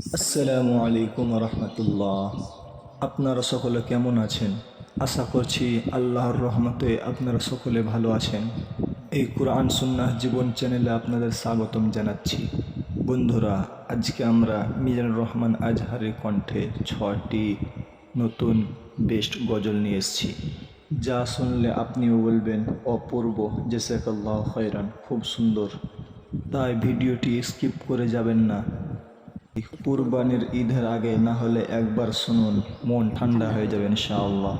আসসালামু আলাইকুম রহমতুল্লাহ। আপনারা সকলে কেমন আছেন? আশা করছি আল্লাহর রহমতে আপনারা সকলে ভালো আছেন। এই কোরআন সুন্নাহ জীবন চ্যানেলে আপনাদের স্বাগতম জানাচ্ছি। বন্ধুরা, আজকে আমরা মিজানুর রহমান আজহারের কণ্ঠে ছটি নতুন বেস্ট গজল নিয়ে এসেছি। যা শুনলে আপনিও বলবেন, অপূর্ব জেসাকাল্লাহ হয়রান খুব সুন্দর। তাই ভিডিওটি স্কিপ করে যাবেন না। কুরবানির ঈদের আগে না হলে একবার শুনুন, মন ঠান্ডা হয়ে যাবে ইনশাআল্লাহ।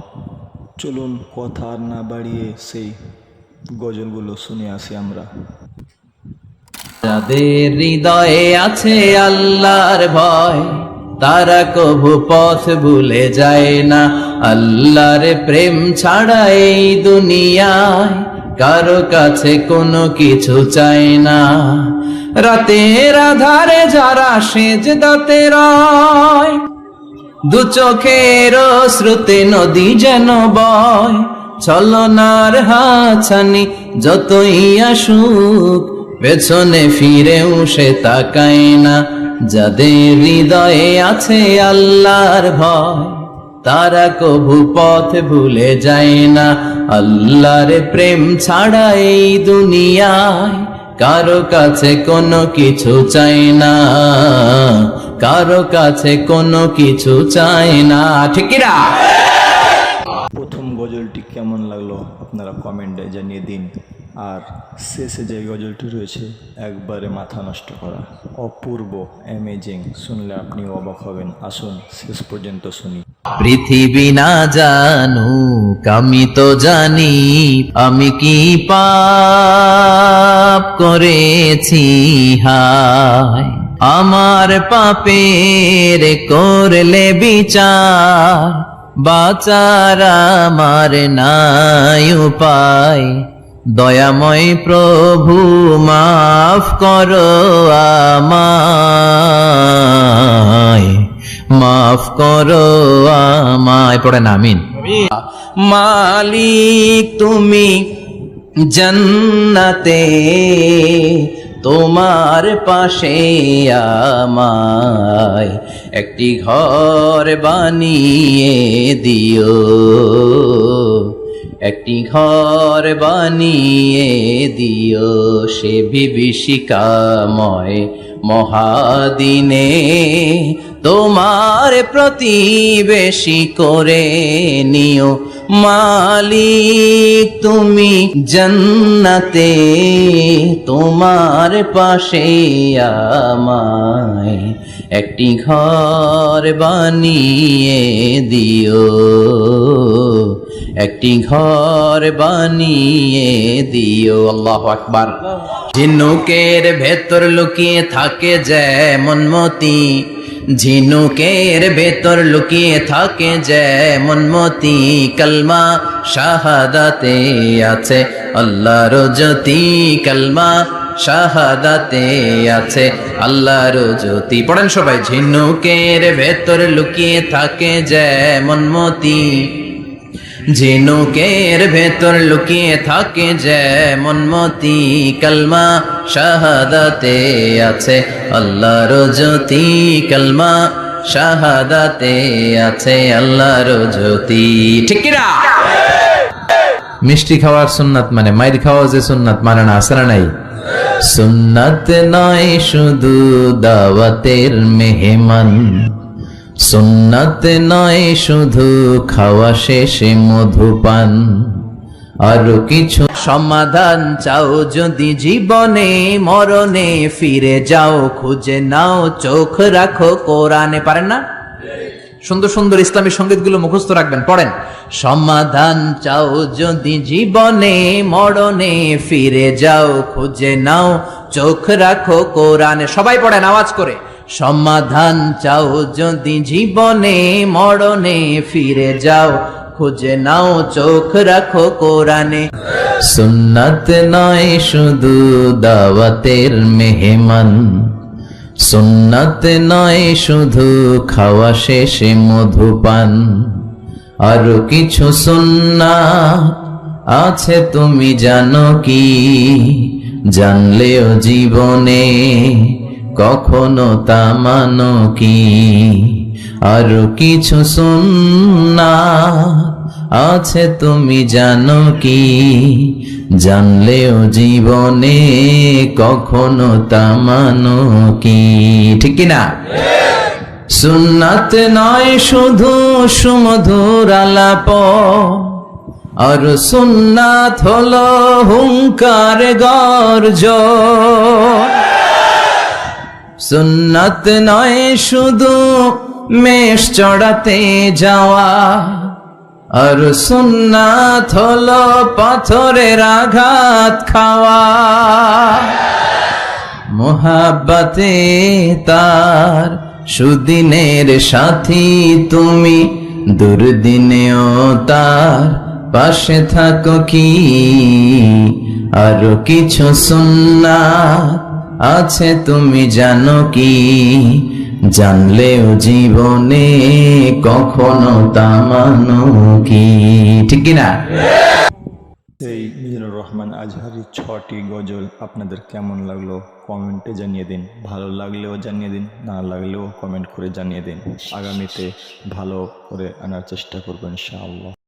চলুন কথা না বাড়িয়ে সেই গজলগুলো শুনে আসি আমরা। যাদের হৃদয়ে আছে আল্লাহর ভয়, তারা কভু পথ ভুলে যায় না। আল্লাহর প্রেম ছাড়া এই দুনিয়ায় কারও কাছে কোনো কিছু চায় না। রাতের আধারে যারা সেজ দাতে রয়, দু চোখের শ্রুতে নদী যেন বয়, ছলনার হাছানি যতই আসুক, পেছনে ফিরেও সে তাকায় না, যাদের হৃদয়ে আছে আল্লাহর ভয়, তারা কভু পথ ভুলে যায় না, আল্লাহর প্রেম ছাড়া এই দুনিয়ায় কারও কাছে কোনো কিছু চাই না কারও কাছে কোনো কিছু চাই না। ঠিক না? প্রথম গজলটি কেমন লাগল আপনারা কমেন্টে জানিয়ে দিন। আর শেষে যে গজলটি রয়েছে একবারে মাথা নষ্ট করা। অপূর্ব অ্যামেজিং শুনলে আপনি অবাক হবেন। আসুন শেষ পর্যন্ত শুনি। পৃথিবী না জানুক আমি তো জানি আমি কি পাপ করেছি, হায়। আমার পাপের করলে বিচার, বাচার আমার নাই উপায়। দয়াময় প্রভু, মাফ করো মাফ করো আমায়। পড়েন, আমিন। মালিক তুমি জন্নতে তোমার পাশে আমায় একটি ঘর বানিয়ে দিও। একটি ঘর বানিয়ে দিও সে বিভীষিকাময় মহাদিনে। তোমার প্রতিবেশী করে নিও। মালিক, তুমি জন্নতে, তোমার পাশে আমায় একটি ঘর বানিয়ে দিও। একটি ঘর বানিয়ে দিও। আল্লাহ আকবার। ঝিনুকের ভেতর লুকিয়ে থাকে যেমন মতি। ঝিনুকের ভেতর লুকিয়ে থাকে যেমন মতি কলমা, শাহাদাতে আছে আল্লাহর জ্যোতি কলমা, শাহাদাতে আছে আল্লাহর জ্যোতি। পড়েন সবাই, ঝিনুকের ভেতর লুকিয়ে থাকে যেমন মতি ঝিনুকের ভেতর লুকিয়ে থাকে যেমন মতি কলমা, শাহাদাতে আছে আল্লাহর জ্যোতি কলমা, শাহাদাতে আছে আল্লাহর জ্যোতি। ঠিক কিনা? মিষ্টি খাওয়ার সুন্নাত মানে মাইর খাওয়া যে সুন্নাত মানে না আসরা নাই? সুন্নাত নয়, শুধু দাওয়াতের মেহমান। সুন্নাত নয়, শুধু খাওয়া শেষে মধুপান। আরও কিছু সমাধান চাও যদি জীবনে, মরণে ফিরে যাও, খুঁজে নাও, চোখ রাখো, কোরআনে পারেন না? সুন্দর সুন্দর ইসলামী সঙ্গীতগুলো মুখস্থ রাখবেন, পড়েন। সমাধান চাও যদি জীবনে, মরণে ফিরে যাও, খুঁজে নাও, চোখ রাখো, কোরআনে। সবাই পড়েন, আওয়াজ করে। সমাধান চাও যদি জীবনে, মরণে ফিরে যাও, খুঁজে নাও, চোখ রাখো কোরআনে। সুন্নাত নয় শুধু দাওয়াতের মেহমান। সুন্নাত নয় শুধু খাওয়া শেষে মধুপান। আরও কিছু সুন্নাত আছে, তুমি জানো কি? জানলেও জীবনে কখনো তা মানো কি? আরও কিছু সুন্না আছে তুমি জানো কি? জানলেও জীবনে কখনো তা মানো কি? ঠিক না সুন্নাত নয়, শুধু সুমধুর আলাপ। আর সুন্নাত হলো হুঙ্কার গর্জ। সুন্নাত নয়, শুধু মেষ চড়াতে যাওয়া। আর সুন্নাত হলো পাথরের আঘাত খাওয়া। মোহাব্বতে তার সুদিনের সাথী তুমি, দুর্দিনেও তার পাশে থাকো কি? আরও কিছু সুন্না আছে তুমি জানো কি? জানলেও জীবনে কখনো তা মানো কি? ঠিক কি না এই মিজানুর রহমান আজহারি ছটি গজল আপনাদের কেমন লাগল কমেন্টে জানিয়ে দিন। ভালো লাগলেও জানিয়ে দিন, না লাগলেও কমেন্ট করে জানিয়ে দিন। আগামীতে ভালো করে আনার চেষ্টা করবেন ইনশাআল্লাহ।